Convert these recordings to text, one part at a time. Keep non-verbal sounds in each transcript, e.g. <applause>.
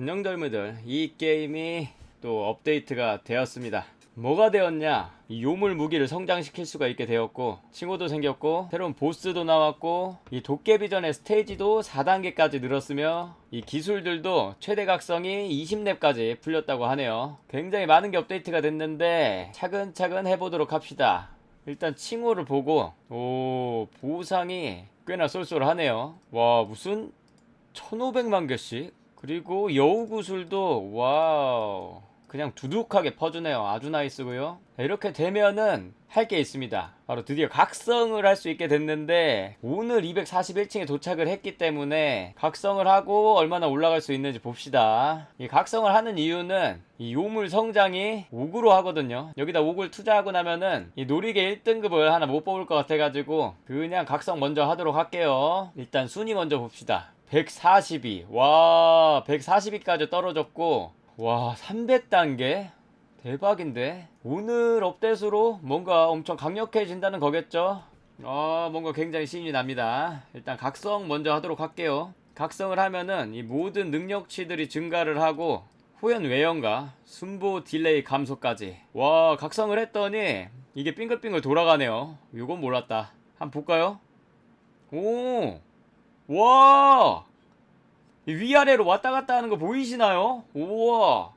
안녕 젊은들 이 게임이 또 업데이트가 되었습니다. 뭐가 되었냐? 이 요물 무기를 성장시킬 수가 있게 되었고 칭호도 생겼고 새로운 보스도 나왔고 이 도깨비 전의 스테이지도 4단계까지 늘었으며 이 기술들도 최대 각성이 20렙까지 풀렸다고 하네요. 굉장히 많은 게 업데이트가 됐는데 차근차근 해보도록 합시다. 일단 칭호를 보고 오 보상이 꽤나 쏠쏠하네요. 와 무슨 1500만 개씩 그리고 여우 구슬도 와우 그냥 두둑하게 퍼주네요. 아주 나이스고요. 이렇게 되면은 할 게 있습니다. 바로 드디어 각성을 할 수 있게 됐는데 오늘 241층에 도착을 했기 때문에 각성을 하고 얼마나 올라갈 수 있는지 봅시다. 이 각성을 하는 이유는 이 요물 성장이 5구로 하거든요. 여기다 5구를 투자하고 나면은 이 놀이개 1등급을 하나 못 뽑을 것 같아가지고 그냥 각성 먼저 하도록 할게요. 일단 순위 먼저 봅시다 142. 와, 142까지 떨어졌고, 와, 300단계? 대박인데? 오늘 업데이트로 뭔가 엄청 강력해진다는 거겠죠? 아, 뭔가 굉장히 신이 납니다. 일단 각성 먼저 하도록 할게요. 각성을 하면은 이 모든 능력치들이 증가를 하고, 호연 외연과 순보 딜레이 감소까지. 와, 각성을 했더니 이게 빙글빙글 돌아가네요. 이건 몰랐다. 한번 볼까요? 오! 와! 이 위아래로 왔다 갔다 하는 거 보이시나요? 우와!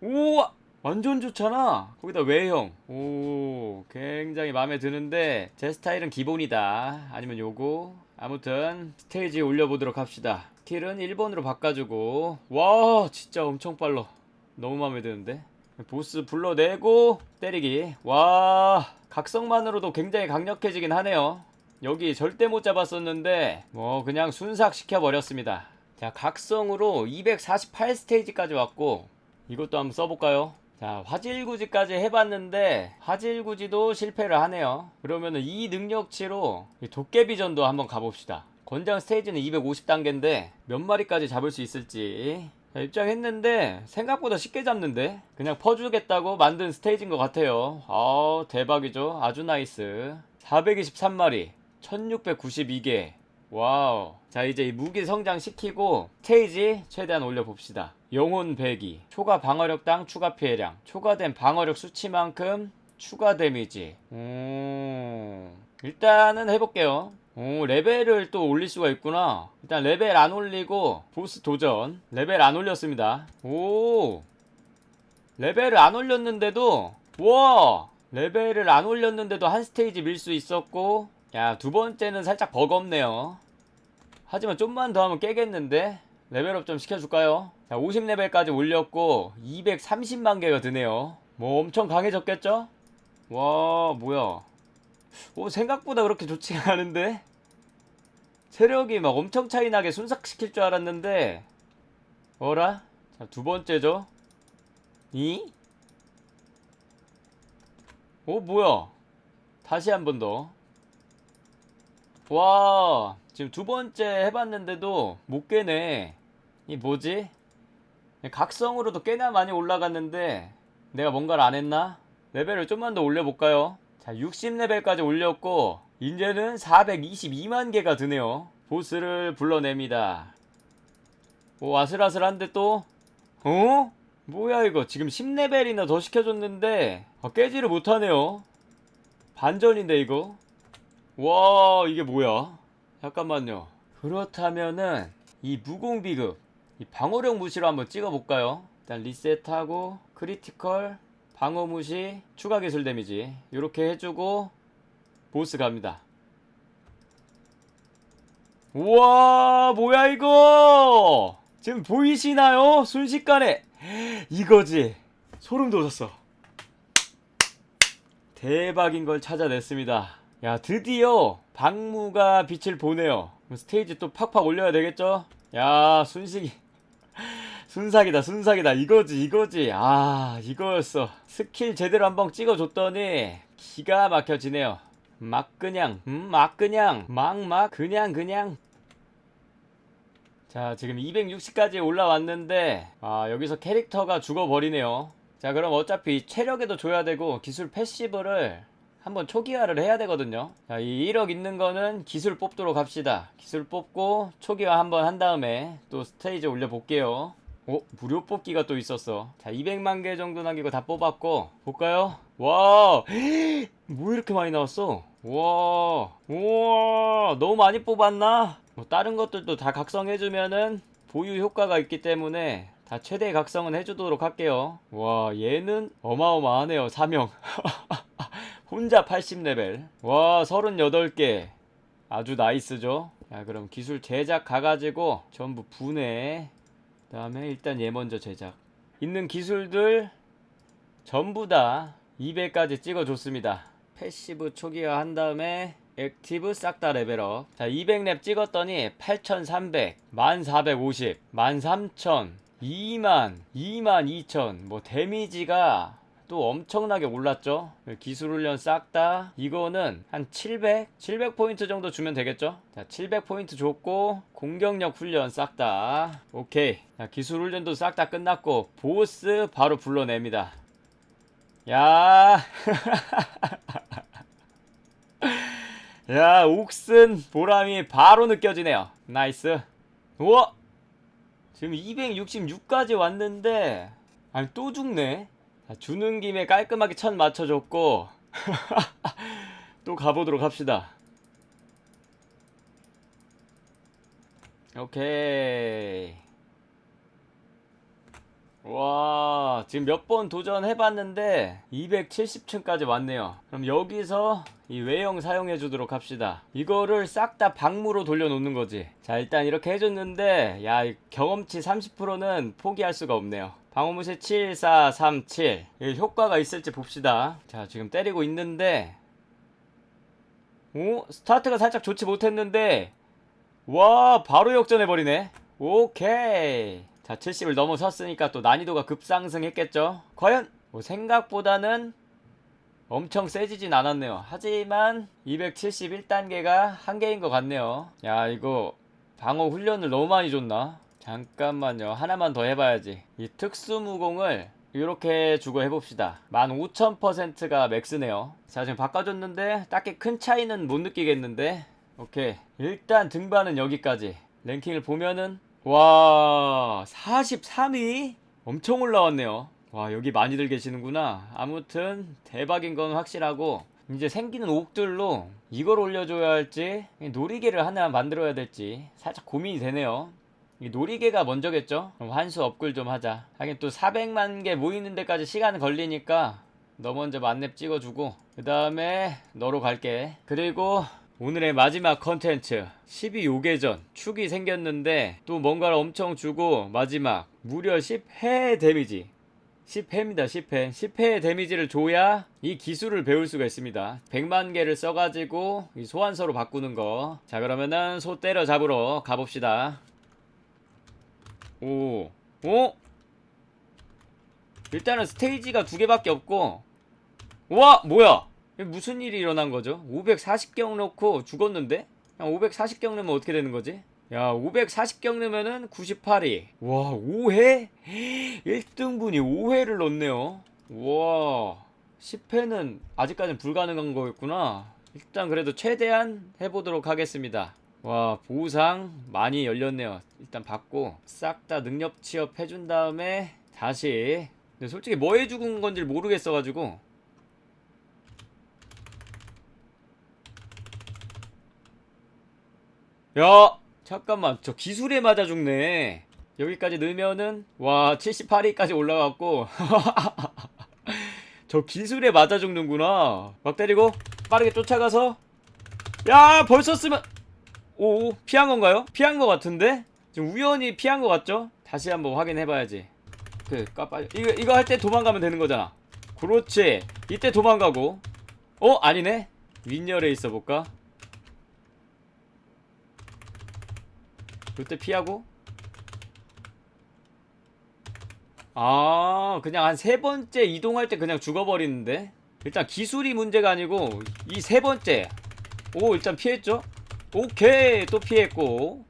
우와! 완전 좋잖아. 거기다 외형. 오, 굉장히 마음에 드는데 제 스타일은 기본이다. 아니면 요거. 아무튼 스테이지에 올려보도록 합시다. 스킬은 1번으로 바꿔주고 와 진짜 엄청 빨라. 너무 마음에 드는데. 보스 불러내고 때리기. 와 각성만으로도 굉장히 강력해지긴 하네요. 여기 절대 못 잡았었는데 뭐 그냥 순삭 시켜 버렸습니다. 자 각성으로 248 스테이지까지 왔고 이것도 한번 써볼까요? 자 화질구지까지 해봤는데 화질구지도 실패를 하네요. 그러면은 이 능력치로 이 도깨비전도 한번 가봅시다. 권장 스테이지는 250단계인데 몇 마리까지 잡을 수 있을지 자, 입장했는데 생각보다 쉽게 잡는데 그냥 퍼주겠다고 만든 스테이지인 것 같아요. 아 대박이죠. 아주 나이스. 423마리 1692개. 와우. 자 이제 이 무기 성장 시키고 스테이지 최대한 올려봅시다. 영혼 배기. 초과 방어력당 추가 피해량. 초과된 방어력 수치만큼 추가 데미지. 음 일단은 해볼게요. 오 레벨을 또 올릴 수가 있구나. 일단 레벨 안 올리고 보스 도전. 레벨 안 올렸습니다. 오 레벨을 안 올렸는데도 와! 레벨을 안 올렸는데도 한 스테이지 밀 수 있었고 야 두 번째는 살짝 버겁네요 하지만 좀만 더 하면 깨겠는데 레벨업 좀 시켜줄까요? 자 50레벨까지 올렸고 230만 개가 드네요 뭐 엄청 강해졌겠죠? 와 뭐야 오 생각보다 그렇게 좋지가 <laughs> 않은데 체력이 막 엄청 차이 나게 순삭시킬 줄 알았는데 어라? 자 두 번째죠 이? 오 뭐야 다시 한 번 더. 와 지금 두 번째 해봤는데도 못 깨네. 이 뭐지? 각성으로도 꽤나 많이 올라갔는데 내가 뭔가를 안 했나? 레벨을 좀만 더 올려볼까요? 자 60레벨까지 올렸고 이제는 422만 개가 드네요. 보스를 불러냅니다. 오 아슬아슬한데 또? 어? 뭐야 이거 지금 10레벨이나 더 시켜줬는데 아, 깨지를 못하네요 반전인데 이거 와 이게 뭐야? 잠깐만요. 그렇다면은 이 무공비급 이 방어력 무시로 한번 찍어볼까요? 일단 리셋하고 크리티컬 방어 무시 추가 기술 데미지. 이렇게 해주고 보스 갑니다. 우와 뭐야 이거? 지금 보이시나요? 순식간에. 이거지. 소름 돋았어. 대박인 걸 찾아냈습니다 야 드디어 박무가 빛을 보네요. 스테이지 또 팍팍 올려야 되겠죠? 야 순식이 <laughs> 순삭이다 순삭이다. 이거지 이거지. 아 이거였어. 스킬 제대로 한번 찍어줬더니 기가 막혀지네요. 막 그냥 음, 막 그냥 막 막 그냥 그냥. 자 지금 260까지 올라왔는데 아 여기서 캐릭터가 죽어버리네요. 자 그럼 어차피 체력에도 줘야 되고 기술 패시브를 한번 초기화를 해야 되거든요 자 이 1억 있는 거는 기술 뽑도록 합시다 기술 뽑고 초기화 한번 한 다음에 또 스테이지 올려 볼게요 어? 무료 뽑기가 또 있었어 자 200만 개 정도 남기고 다 뽑았고 볼까요? 와, <gasps> 뭐 이렇게 많이 나왔어? 와, 우와, 너무 많이 뽑았나? 뭐 다른 것들도 다 각성해주면은 보유 효과가 있기 때문에 다 최대 각성은 해주도록 할게요. 와, 얘는 어마어마하네요. 사명. <laughs> 혼자 80레벨. 와, 38개. 아주 나이스죠? 자, 그럼 기술 제작 가가지고 전부 분해. 그 다음에 일단 얘 먼저 제작. 있는 기술들 전부 다 200까지 찍어줬습니다. 패시브 초기화 한 다음에 액티브 싹 다 레벨업. 자, 200렙 찍었더니 8300, 1450, 13000, 2만, 22000. 뭐 데미지가 또 엄청나게 올랐죠. 기술 훈련 싹 다. 이거는 한 700, 700포인트 정도 주면 되겠죠. 자, 700포인트 줬고 공격력 훈련 싹 다. 오케이. 자, 기술 훈련도 싹 다 끝났고 보스 바로 불러냅니다. 야. <laughs> 야, 옥슨 보람이 바로 느껴지네요. 나이스. 우와! 지금 266까지 왔는데, 아니, 또 죽네? 자, 주는 김에 깔끔하게 천 맞춰줬고, <laughs> 또 가보도록 합시다. 오케이. 와 지금 몇 번 도전해봤는데 270층까지 왔네요 그럼 여기서 이 외형 사용해 주도록 합시다 이거를 싹 다 방무로 돌려놓는 거지 자 일단 이렇게 해줬는데 야이 경험치 30%는 포기할 수가 없네요 방어무시 7437이 효과가 있을지 봅시다. 자 지금 때리고 있는데. 오 스타트가 살짝 좋지 못했는데. 와 바로 역전해버리네. 오케이. 자 70을 넘어섰으니까 또 난이도가 급상승했겠죠? 과연 뭐 생각보다는 엄청 세지진 않았네요. 하지만 271단계가 한계인 것 같네요. 야 이거 방어 훈련을 너무 많이 줬나 잠깐만요. 하나만 더 해봐야지. 이 특수무공을 이렇게 주고 해봅시다. 15,000%가 맥스네요. 자 지금 바꿔줬는데 딱히 큰 차이는 못 느끼겠는데. 오케이. 일단 등반은 여기까지. 랭킹을 보면은 와 43위 엄청 올라왔네요. 와 여기 많이들 계시는구나. 아무튼 대박인 건 확실하고 이제 생기는 옥들로 이걸 올려줘야 할지 놀이개를 하나 만들어야 될지 살짝 고민이 되네요. 이 놀이개가 먼저겠죠? 그럼 환수 업글 좀 하자. 하긴 또 400만 개 모이는 데까지 시간 걸리니까 너 먼저 만렙 찍어주고 그 다음에 너로 갈게. 그리고 오늘의 마지막 컨텐츠 12 요괴전. 축이 생겼는데 또 뭔가를 엄청 주고 마지막 무려 10회 데미지. 10회입니다 10회. 10회의 데미지를 줘야 이 기술을 배울 수가 있습니다. 100만 개를 써가지고 이 소환서로 바꾸는 거자 그러면은 소 때려 잡으러 가봅시다 오 오? 일단은 스테이지가 두 개밖에 없고 와 뭐야 무슨 일이 일어난 거죠? 540경 넣고 죽었는데? 540경 넣으면 어떻게 되는 거지? 야, 540경 넣으면은 98위. 와, 5회? 1등분이 5회를 넣네요. 와, 10회는 아직까지는 불가능한 거였구나. 일단 그래도 최대한 해보도록 하겠습니다. 와, 보상 많이 열렸네요. 일단 받고 싹 다 능력 취업 해준 다음에 다시. 근데 솔직히 뭐 해주는 건지 모르겠어가지고. 야 잠깐만. 저 기술에 맞아 죽네. 여기까지 넣으면은 와 78위까지 올라갔고. <laughs> 저 기술에 맞아 죽는구나. 막 때리고 빠르게 쫓아가서. 야 벌써 쓰면 오 피한 건가요? 피한 거 같은데? 지금 우연히 피한 거 같죠? 다시 한번 확인해 봐야지. 그 까빠 이거 이거 할 때 도망가면 되는 거잖아. 그렇지. 이때 도망가고. 어 아니네. 윗열에 있어 볼까? 그때 피하고? 아 그냥 한 세 번째 이동할 때 그냥 죽어버리는데? 일단 기술이 문제가 아니고 이 세 번째. 오 일단 피했죠 오케이. 또 피했고.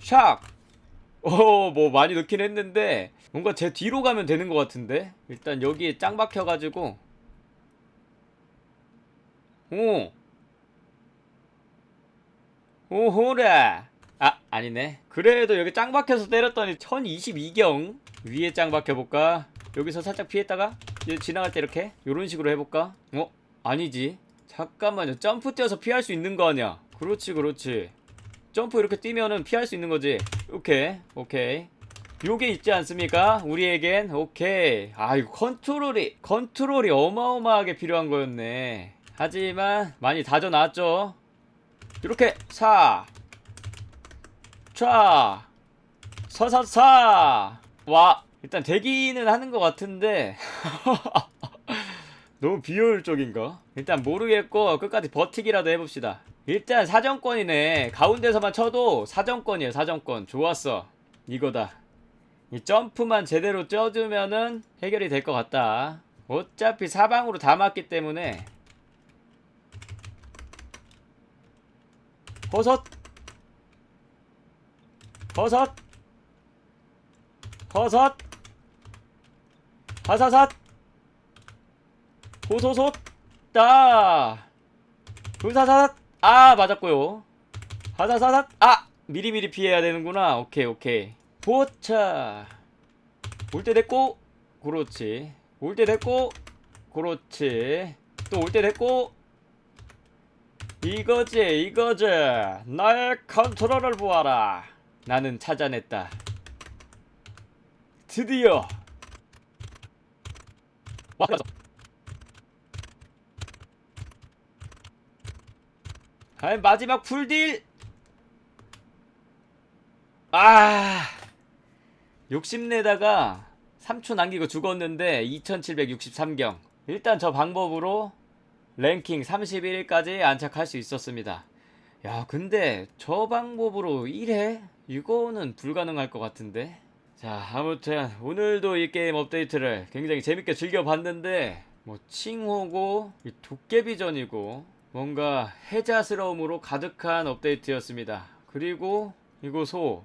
샥오뭐 많이 넣긴 했는데 뭔가 제 뒤로 가면 되는 것 같은데? 일단 여기에 짱 박혀가지고. 오. 오호라. 아 아니네. 그래도 여기 짱 박혀서 때렸더니 1022경 위에 짱 박혀볼까? 여기서 살짝 피했다가 지나갈 때 이렇게 요런 식으로 해볼까? 어? 아니지. 잠깐만요. 점프 뛰어서 피할 수 있는 거 아니야 그렇지 그렇지. 점프 이렇게 뛰면은 피할 수 있는 거지. 오케이 오케이. 요게 있지 않습니까? 우리에겐? 오케이. 아 이거 컨트롤이 컨트롤이 어마어마하게 필요한 거였네. 하지만 많이 다져놨죠. 이렇게 사촤 서서사. 와 일단 대기는 하는 것 같은데. <laughs> 너무 비효율적인가? 일단 모르겠고 끝까지 버티기라도 해봅시다 일단 사정권이네. 가운데서만 쳐도 사정권이에요 사정권. 좋았어. 이거다. 이 점프만 제대로 쪄주면은 해결이 될 것 같다. 어차피 사방으로 다 맞기 때문에. 버섯. 버섯. 버섯. 하사삿. 호소솥. 따 불사사삿 아 맞았고요. 하사사삿 아 미리미리 피해야 되는구나. 오케이 오케이. 보차. 올 때 됐고 그렇지. 올 때 됐고 그렇지. 또 올 때 됐고 이거지 이거지. 나의 컨트롤을 보아라. 나는 찾아냈다. 드디어. 왔 어아 마지막 풀딜? 아 욕심내다가 3초 남기고 죽었는데 2763경. 일단 저 방법으로 랭킹 31위까지 안착할 수 있었습니다. 야 근데 저 방법으로 1회? 이거는 불가능할 것 같은데. 자 아무튼 오늘도 이 게임 업데이트를 굉장히 재밌게 즐겨봤는데 뭐 칭호고 이 도깨비전이고 뭔가 해자스러움으로 가득한 업데이트였습니다. 그리고 이거 소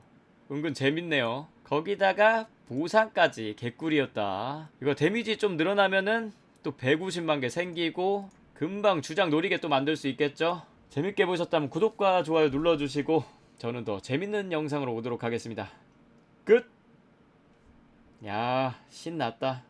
은근 재밌네요. 거기다가 보상까지 개꿀이었다. 이거 데미지 좀 늘어나면은 또 150만 개 생기고 금방 주장 노리게 또 만들 수 있겠죠? 재밌게 보셨다면 구독과 좋아요 눌러주시고 저는 더 재밌는 영상으로 오도록 하겠습니다. 끝! 야 신났다